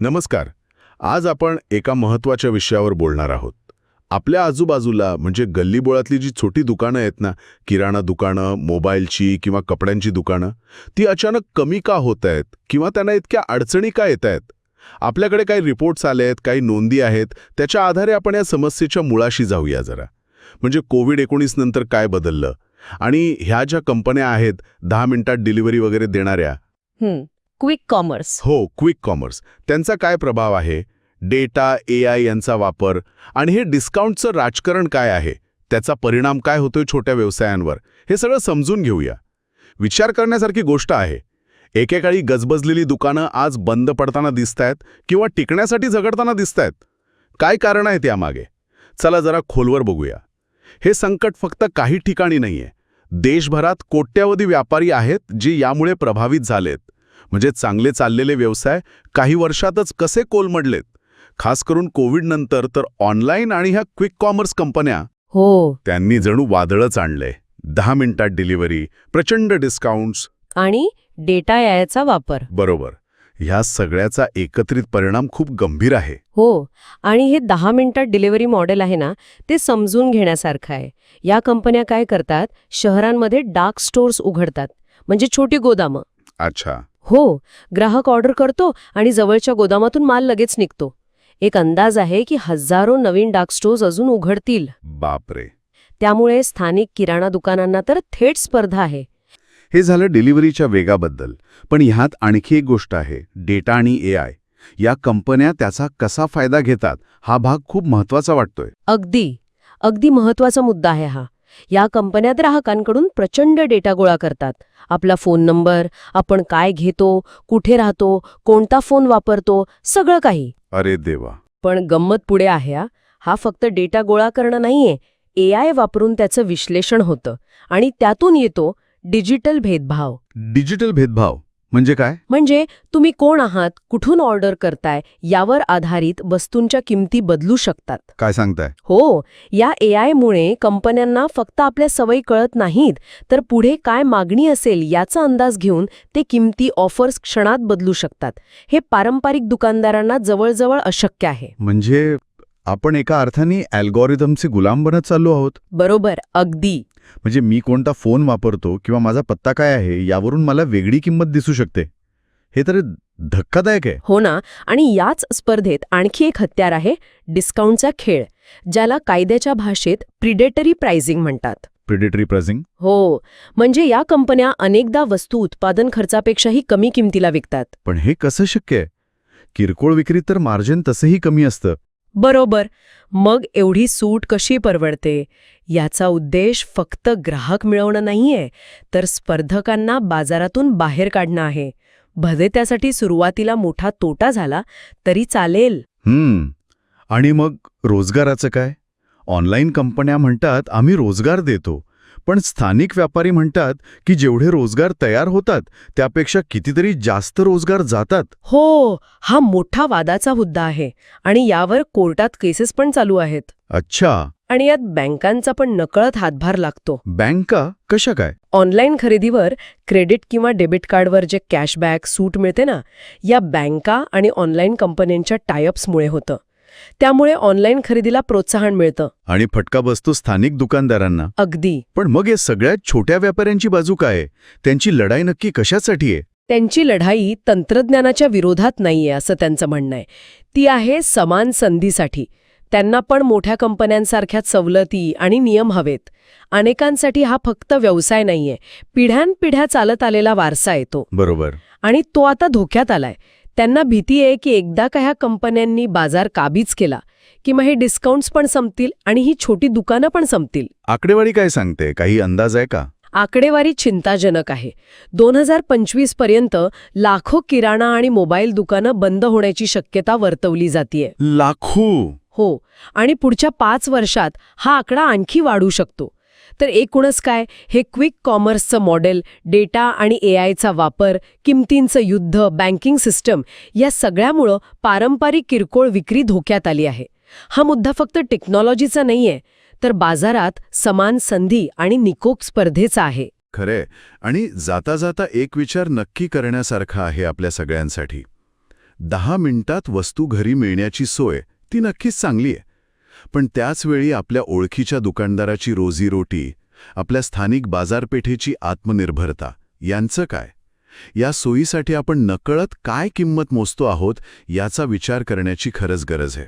नमस्कार. आज आपण एका महत्त्वाच्या विषयावर बोलणार आहोत. आपल्या आजूबाजूला म्हणजे गल्लीबोळातली जी छोटी दुकानं आहेत ना किराणा दुकानं मोबाईलची किंवा कपड्यांची दुकानं ती अचानक कमी का होत आहेत किंवा त्यांना इतक्या अडचणी का येत आहेत? आपल्याकडे काही रिपोर्ट्स आले आहेत काही नोंदी आहेत त्याच्या आधारे आपण या समस्येच्या मुळाशी जाऊया जरा. म्हणजे कोविड एकोणीस नंतर काय बदललं? आणि ह्या ज्या कंपन्या आहेत दहा मिनिटात डिलिव्हरी वगैरे देणाऱ्या क्विक कॉमर्स. हो क्विक कॉमर्स. त्यांचा काय प्रभाव आहे? डेटा ए आय यांचा वापर आणि हे डिस्काउंटचं राजकारण काय आहे? त्याचा परिणाम काय होतोय छोट्या व्यवसायांवर? हे सगळं समजून घेऊया. विचार करण्यासारखी गोष्ट आहे. एकेकाळी गजबजलेली दुकानं आज बंद पडताना दिसतायत किंवा टिकण्यासाठी झगडताना दिसतायत? काय कारण आहेत त्यामागे? चला जरा खोलवर बघूया. हे संकट फक्त काही ठिकाणी नाहीये. देशभरात कोट्यावधी व्यापारी आहेत जे यामुळे प्रभावित झालेत. म्हणजे चांगले चाललेले व्यवसाय काही वर्षातच कसे कोलमडलेत? खास करून कोविड नंतर तर ऑनलाईन आणि ह्या क्विक कॉमर्स कंपन्या हो. त्यांनी जणू वादळच आणलंय दहा मिनिटात डिलिव्हरी प्रचंड डिस्काउंट्स. आणि डेटा याचा वापर. बरोबर. ह्या सगळ्याचा एकत्रित परिणाम खूप गंभीर आहे. हो. आणि हे दहा मिनिटात डिलिव्हरी मॉडेल आहे ना ते समजून घेण्यासारखं आहे. या कंपन्या काय करतात? शहरांमध्ये डार्क स्टोअर्स उघडतात. म्हणजे छोटी गोदामं. अच्छा. हो ग्राहक ऑर्डर करतो आणि जवळच्या गोदामातून माल लगेच निघतो. एक अंदाज आहे की हजारो नवीन डार्क स्टोअर्स अजून उघडतील. बापरे. त्यामुळे स्थानिक किराणा दुकानांना तर थेट स्पर्धा आहे. हे झालं डिलिव्हरीच्या वेगाबद्दल. पण ह्यात आणखी एक गोष्ट आहे. डेटा आणि ए आय. या कंपन्या त्याचा कसा फायदा घेतात हा भाग खूप महत्त्वाचा वाटतोय. अगदी. अगदी महत्त्वाचा मुद्दा आहे हा. या कंपन्या ग्राहकांकडून प्रचंड डेटा गोळा करतात. आपला फोन नंबर आपण काय घेतो कुठे राहतो कोणता फोन वापरतो सगळं काही. अरे देवा. पण गंमत पुढे आहे हा. हा फक्त डेटा गोळा करणं नाहीये. ए आय वापरून त्याचं विश्लेषण होतं आणि त्यातून येतो डिजिटल भेदभाव. डिजिटल भेदभाव. म्हणजे काय? म्हणजे तुम्ही कोण आहात कुठून ऑर्डर करताय यावर आधारित वस्तूंच्या किमती बदलू शकतात. काय सांगताय? हो या ए आयमुळे कंपन्यांना फक्त आपल्या सवयी कळत नाहीत तर पुढे काय मागणी असेल याचा अंदाज घेऊन ते किमती ऑफर्स क्षणात बदलू शकतात. हे पारंपरिक दुकानदारांना जवळजवळ अशक्य आहे. म्हणजे आपण एका अर्थाने अल्गोरिदमचे गुलाम बनत चाललो आहोत. बरोबर अगदी. म्हणजे मी कोणता फोन वापरतो किंवा माझा पत्ता काय आहे यावरून मला वेगळी किंमत दिसू शकते. हे तर धक्कादायक आहे. हो ना आणि याच स्पर्धेत आणखी एक हत्यार आहे डिस्काउंटचा खेळ ज्याला कायद्याच्या भाषेत प्रिडेटरी प्राइसिंग म्हणतात. प्रिडेटरी प्राइसिंग हो म्हणजे या कंपन्या अनेकदा वस्तू उत्पादन खर्चापेक्षाही कमी किमतीला विकतात. पण हे कसं शक्य आहे? किरकोळ विक्रीत तर मार्जिन तसंही कमी असतं. बरोबर. मग एवढी सूट कशी परवडते? याचा उद्देश फक्त ग्राहक मिळवणं नाहीये तर स्पर्धकांना बाजारातून बाहेर काढणं आहे. भले त्यासाठी सुरुवातीला मोठा तोटा झाला तरी चालेल. हम्म. आणि मग रोजगाराचं काय? ऑनलाईन कंपन्या म्हणतात आम्ही रोजगार देतो. पण स्थानिक व्यापारी म्हणतात की जेवढे रोजगार तयार होतात त्यापेक्षा कितीतरी जास्त रोजगार जातात. हो हा मोठा वादाचा मुद्दा आहे आणि यावर कोर्टात केसेस पण चालू आहेत. अच्छा. आणि यात बँकांचा पण नकळत हातभार लागतो. बँका? कशा काय? ऑनलाईन खरेदीवर क्रेडिट किंवा डेबिट कार्डवर जे कॅशबॅक सूट मिळते ना या बँका आणि ऑनलाईन कंपन्यांच्या टायअप्समुळे होतं. त्यामुळे ऑनलाईन खरेदीला प्रोत्साहन मिळतं. आणि फटका बसतो स्थानिक दुकानदारांना. अगदी. पण मग या सगळ्यात छोट्या व्यापाऱ्यांची बाजू काय आहे? त्यांची लढाई नक्की कशासाठी आहे? त्यांची लढाई तंत्रज्ञानाच्या विरोधात नाहीये असं त्यांचं म्हणणं आहे. ती आहे समान संधीसाठी. त्यांना पण मोठ्या कंपन्यांसारख्याच सवलती आणि नियम हवेत. अनेकांसाठी हा फक्त व्यवसाय नाहीये. पिढ्यानपिढ्या चालत आलेला वारसा येतो. बरोबर. आणि तो आता धोक्यात आलाय. त्यांना भीती आहे की एकदा का ह्या कंपन्यांनी बाजार काबीज केला की मग हे डिस्काउंट्स पण संपतील आणि ही छोटी दुकानं पण संपतील. आकडेवारी काय सांगते? काही अंदाज आहे का? आकडेवारी चिंताजनक आहे. दोन हजार पंचवीसपर्यंत लाखो किराणा आणि मोबाईल दुकानं बंद होण्याची शक्यता वर्तवली जातीये. लाखो? हो आणि पुढच्या पाच वर्षात हा आकडा आणखी वाढू शकतो. तर एकूणच काय? हे क्विक कॉमर्सचं मॉडेल डेटा आणि ए आयचा वापर किमतींचं युद्ध बँकिंग सिस्टम या सगळ्यामुळं पारंपरिक किरकोळ विक्री धोक्यात आली आहे. हा मुद्दा फक्त टेक्नॉलॉजीचा नाहीये तर बाजारात समान संधी आणि निकोप स्पर्धेचा आहे. खरे आणि जाता जाता एक विचार नक्की करण्यासारखा आहे आपल्या सगळ्यांसाठी. दहा मिनिटात वस्तू घरी मिळण्याची सोय ती नक्कीच चांगली आहे. पण त्याचवेळी आपल्या ओळखीच्या दुकानदाराची रोजीरोटी आपल्या स्थानिक बाजारपेठेची आत्मनिर्भरता यांचं काय? या सोयीसाठी आपण नकळत काय किंमत मोजतो आहोत याचा विचार करण्याची खरंच गरज आहे.